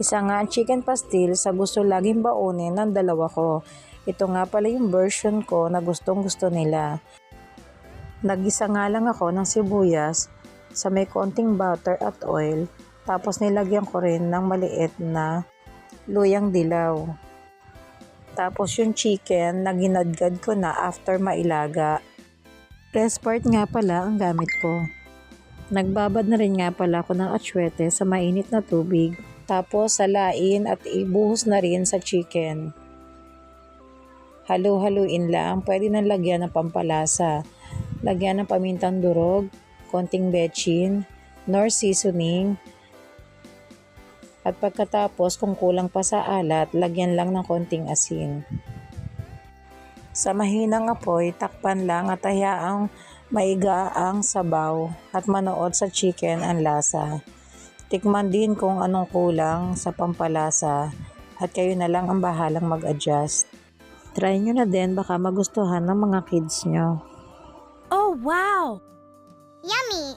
Isa nga ang chicken pastil sa gusto laging baunin ng dalawa ko. Ito nga pala yung version ko na gustong gusto nila. Nagisa nga lang ako ng sibuyas sa may konting butter at oil. Tapos nilagyan ko rin ng maliit na luyang dilaw. Tapos yung chicken na ginadgad ko na after mailaga. Press part nga pala ang gamit ko. Nagbabad na rin nga pala ako ng atsyete sa mainit na tubig. Tapos salain at ibuhos na rin sa chicken. Halu-haluin lang. Pwede nang lagyan ng pampalasa. Lagyan ng pamintang durog, konting bechin, nor seasoning. At pagkatapos kung kulang pa sa alat, lagyan lang ng konting asin. Sa mahinang apoy, takpan lang at hayaang maiga ang sabaw at manood sa chicken ang lasa. Tikman din kung anong kulang sa pampalasa at kayo na lang ang bahalang mag-adjust. Try nyo na din baka magustuhan ng mga kids nyo. Oh, wow! Yummy!